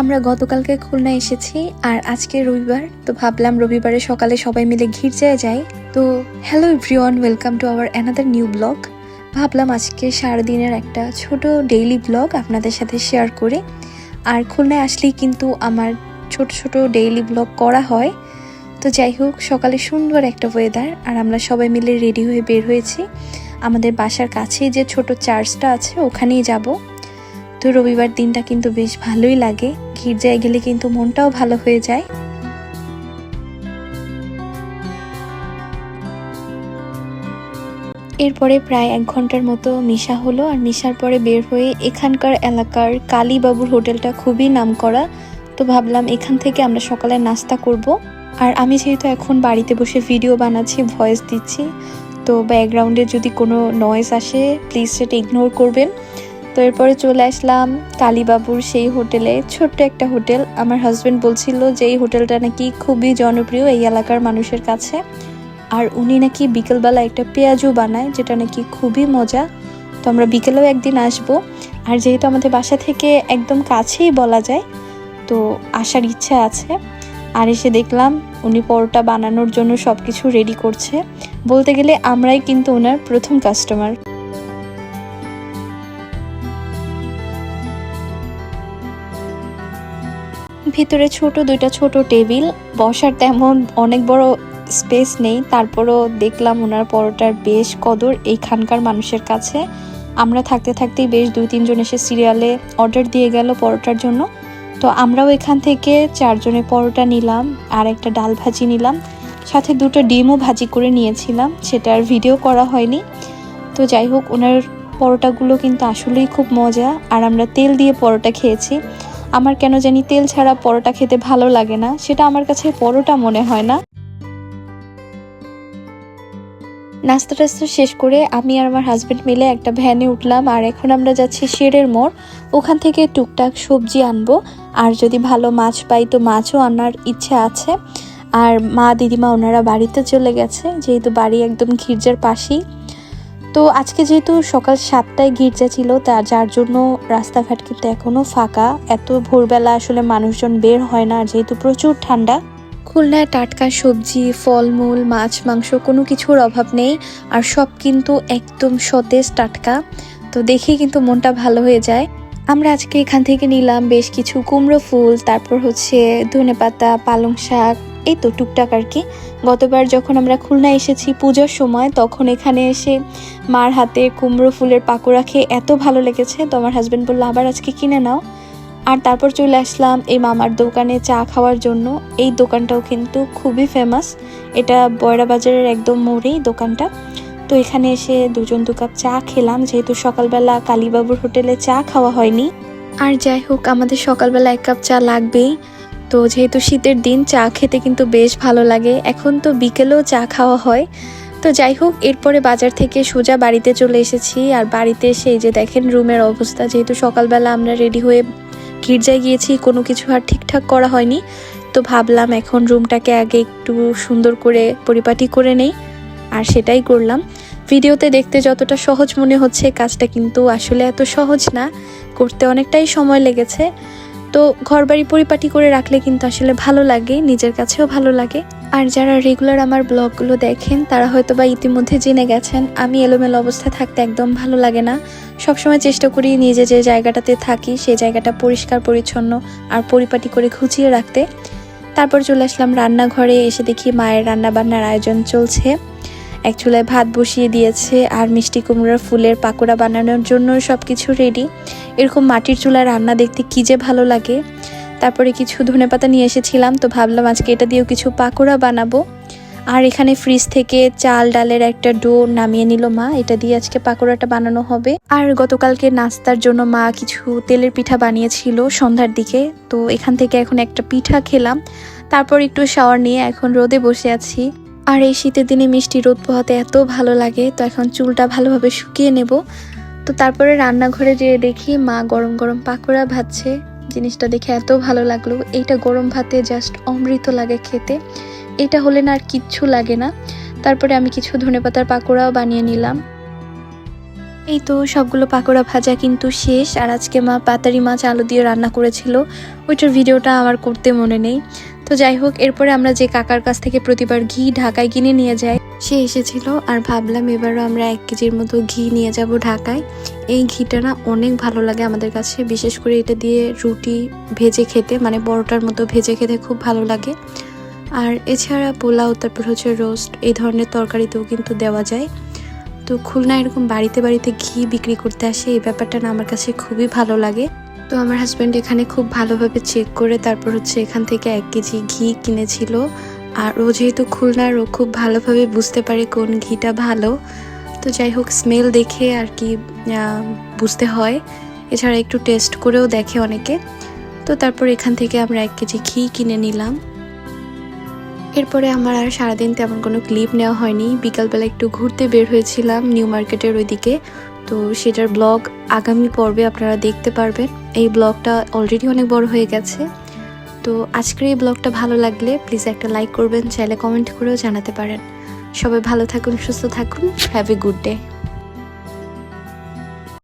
আমরা গতকালকে খুলনা এসেছি আর আজকে রবিবার, তো ভাবলাম রবিবারে সকালে সবাই মিলে ঘিরজায় যাই। তো hello everyone, welcome to our another new blog. ভাবলাম আজকে সারাদিনের একটা ছোট ডেইলি ব্লগ আপনাদের সাথে শেয়ার করে। আর খুলনায় আসলেই কিন্তু আমার ছোট ছোট ডেইলি ব্লগ করা হয়। তো যাই হোক, সকালে সুন্দর একটা ওয়েদার আর আমরা সবাই মিলে রেডি হয়ে বের হয়েছি। আমাদের বাসার কাছেই যে ছোট চার্চটা আছে, ওখানেই যাব। তো রবিবার দিনটা কিন্তু বেশ ভালোই লাগে। গির্জায় গেলে কিন্তু মনটাও ভালো হয়ে যায়। এরপরে প্রায় এক ঘণ্টার মতো মিশা হলো আর মিশার পরে বের হয়ে এখানকার এলাকার কালীবাবুর হোটেলটা খুবই নামকরা। তো ভাবলাম এখান থেকে আমরা সকালে নাস্তা করব। আর আমি যেহেতু এখন বাড়িতে বসে ভিডিও বানাচ্ছি ভয়েস দিচ্ছি, তো ব্যাকগ্রাউন্ডে যদি কোনো নয়েজ আসে প্লিজ সেটা ইগনোর করবেন। তো এরপরে চলে আসলাম কালীবাবুর সেই হোটেলে। ছোট্ট একটা হোটেল। আমার হাজব্যান্ড বলছিল যে এই হোটেলটা নাকি খুবই জনপ্রিয় এই এলাকার মানুষের কাছে। আর উনি নাকি বিকেলবেলা একটা পেঁয়াজও বানায়, যেটা নাকি খুবই মজা। তো আমরা বিকেলেও একদিন আসব। আর যেহেতু আমাদের বাসা থেকে একদম কাছেই বলা যায়, তো আসার ইচ্ছা আছে। আর এসে দেখলাম উনি পরোটা বানানোর জন্য সব কিছু রেডি করছে। বলতে গেলে আমরাই কিন্তু ওনার প্রথম কাস্টমার ভিতরে ছোট দুইটা ছোট টেবিল, বসার তেমন অনেক বড় স্পেস নেই। তারপরও দেখলাম ওনার পরোটার বেশ কদর এইখানকার মানুষের কাছে। আমরা থাকতে থাকতেই বেশ দুই তিনজন এসে সিরিয়ালে অর্ডার দিয়ে গেল পরোটার জন্য। তো আমরাও এখান থেকে চারজনে পরোটা নিলাম, আর একটা ডাল ভাজি নিলাম। সাথে দুটো ডিমও ভাজি করে নিয়েছিলাম, সেটা আর ভিডিও করা হয়নি। তো যাই হোক ওনার পরোটাগুলো কিন্তু আসলেই খুব মজা, আর আমরা তেল দিয়ে পরোটা খেয়েছি। আমার কেন জানি তেল ছাড়া পরোটা খেতে ভালো লাগে না? সেটা আমার কাছে পরোটা মনে হয় না। নাস্তা টাস্তা শেষ করে আমি আর আমার হাজবেন্ড মিলে একটা ভ্যানে উঠলাম, আর এখন আমরা যাচ্ছি শেরের মোড়। ওখান থেকে টুকটাক সবজি আনব, আর যদি ভালো মাছ পাই তো মাছও আনার ইচ্ছা আছে। আর মা দিদিমা ওনারা বাড়িতে চলে গেছে, যেহেতু বাড়ি একদম গির্জার পাশেই। তো আজকে যেহেতু সকাল সাতটায় গির্জা ছিল তা যার জন্য রাস্তাঘাট কিন্তু এখনও ফাঁকা। এত ভোরবেলা আসলে মানুষজন বের হয় না, যেহেতু প্রচুর ঠান্ডা। খুলনায় টাটকা সবজি, ফলমূল, মাছ, মাংস কোনো কিছুর অভাব নেই, আর সব কিন্তু একদম সতেজ টাটকা। তো দেখেই কিন্তু মনটা ভালো হয়ে যায়। আমরা আজকে এখান থেকে নিলাম বেশ কিছু কুমড়ো ফুল, তারপর হচ্ছে ধনেপাতা, পালং শাক এই তো টুকটাক আর কি। গতবার যখন আমরা খুলনা এসেছি পুজোর সময়, তখন এখানে এসে মার হাতে কুমড়ো ফুলের পাকোড়া খেয়ে এত ভালো লেগেছে, তো আমার হাজব্যান্ড বলল, আবার আজকে কিনে নাও। আর তারপর চলে আসলাম এই মামার দোকানে চা খাওয়ার জন্য। এই দোকানটাও কিন্তু খুবই ফেমাস এটা বয়রা বাজারের একদম মোড়েই দোকানটা। তো এখানে এসে দুজন দু কাপ চা খেলাম, যেহেতু সকালবেলা কালীবাবুর হোটেলে চা খাওয়া হয়নি। আর যাই হোক, আমাদের সকালবেলা এক কাপ চা লাগবেই। তো যেহেতু শীতের দিন, চা খেতে কিন্তু বেশ ভালো লাগে। এখন তো বিকেলেও চা খাওয়া হয়। তো যাই হোক, এরপরে বাজার থেকে সোজা বাড়িতে চলে এসেছি। আর বাড়িতে এসে যে দেখেন রুমের অবস্থা, যেহেতু সকালবেলা আমরা রেডি হয়ে গির্জায় গিয়েছি, কোনো কিছু আর ঠিকঠাক করা হয়নি। তো ভাবলাম এখন রুমটাকে আগে একটু সুন্দর করে পরিপাটি করে নেই। আর সেটাই করলাম। ভিডিওতে দেখতে যতটা সহজ মনে হচ্ছে, কাজটা কিন্তু আসলে এত সহজ না। করতে অনেকটাই সময় লেগেছে। তো ঘরবাড়ি পরিপাটি করে রাখলে কিন্তু আসলে ভালো লাগে, নিজের কাছেও ভালো লাগে। আর যারা রেগুলার আমার ব্লগগুলো দেখেন, তারা হয়তো বা ইতিমধ্যে জেনে গেছেন, আমি এলোমেলো অবস্থায় থাকতে একদম ভালো লাগে না। সবসময় চেষ্টা করি নিজে যে জায়গাটাতে থাকি সেই জায়গাটা পরিষ্কার, পরিচ্ছন্ন আর পরিপাটি করে খুঁচিয়ে রাখতে। তারপর চলে আসলাম রান্নাঘরে, এসে দেখি মায়ের রান্না বান্নার আয়োজন চলছে। এক চুলায় ভাত বসিয়ে দিয়েছে আর মিষ্টি কুমড়োর ফুলের পাকোড়া বানানোর জন্য সব কিছু রেডি এরকম মাটির চুলায় রান্না দেখতে কী যে ভালো লাগে। তারপরে কিছু ধনেপাতা নিয়ে এসেছিলাম, তো ভাবলাম আজকে এটা দিয়েও কিছু পাকোড়া বানাবো। আর এখানে ফ্রিজ থেকে চাল, ডালের একটা ডো নামিয়ে নিল মা, এটা দিয়ে আজকে পাকোড়াটা বানানো হবে। আর গতকালকে নাস্তার জন্য মা কিছু তেলের পিঠা বানিয়েছিল সন্ধ্যার দিকে, তো এখান থেকে এখন একটা পিঠা খেলাম। তারপর একটু শাওয়ার নিয়ে এখন রোদে বসে আছি। আর এই শীতের দিনে মিষ্টি রোদ পোহাতে এত ভালো লাগে, তো এখন চুলটা ভালোভাবে শুকিয়ে নেব। তো তারপরে রান্নাঘরে যেয়ে দেখি মা গরম গরম পাকোড়া ভাজছে। জিনিসটা দেখে এত ভালো লাগল। এইটা গরম ভাতে জাস্ট অমৃত লাগে খেতে। এটা হলে না আর কিচ্ছু লাগে না। তারপরে আমি কিছু ধনেপাতার পাকোড়াও বানিয়ে নিলাম। এই তো সবগুলো পাকোড়া ভাজা কিন্তু শেষ। আর আজকে মা পাতারি মাছ আলু দিয়ে রান্না করেছিল। ওইটার ভিডিওটা আমার করতে মনে নেই। তো যাই হোক, এরপরে আমরা যে কাকার কাছ থেকে প্রতিবার ঘি ঢাকায় কিনে নিয়ে যাই। সে এসেছিল আর ভাবলাম এবারও আমরা এক কেজির মতো ঘি নিয়ে যাব ঢাকায়। এই ঘিটা না অনেক ভালো লাগে আমাদের কাছে, বিশেষ করে এটা দিয়ে রুটি ভেজে খেতে মানে পরোটার মতো ভেজে খেতে খুব ভালো লাগে। আর এছাড়া পোলাও, তারপর হচ্ছে রোস্ট, এই ধরনের তরকারিতেও কিন্তু দেওয়া যায়। তো খুলনা এরকম বাড়িতে বাড়িতে ঘি বিক্রি করতে আসে, এই ব্যাপারটা না আমার কাছে খুবই ভালো লাগে। তো আমার হাজব্যান্ড এখানে খুব ভালোভাবে চেক করে তারপর হচ্ছে এখান থেকে এক কেজি ঘি কিনেছিল। আর ও যেহেতু খুলনার, ও খুব ভালোভাবে বুঝতে পারে কোন ঘিটা ভালো। তো যাই হোক স্মেল দেখে আর কি বুঝতে হয়। এছাড়া একটু টেস্ট করেও দেখে অনেকে। তো তারপর এখান থেকে আমরা এক কেজি ঘি কিনে নিলাম। এরপরে আমার আর সারাদিন তেমন কোনো ক্লিপ নেওয়া হয়নি। বিকালবেলা একটু ঘুরতে বের হয়েছিলাম নিউ মার্কেটের ওইদিকে। তো সেটার ব্লগ আগামী পর্বে আপনারা দেখতে পারবেন। এই ব্লগটা অলরেডি অনেক বড় হয়ে গেছে। তো আজকের এই ব্লগটা ভালো লাগলে প্লিজ একটা লাইক করবেন, চাইলে কমেন্ট করেও জানাতে পারেন। সবাই ভালো থাকুন, সুস্থ থাকুন হ্যাভ এ গুড ডে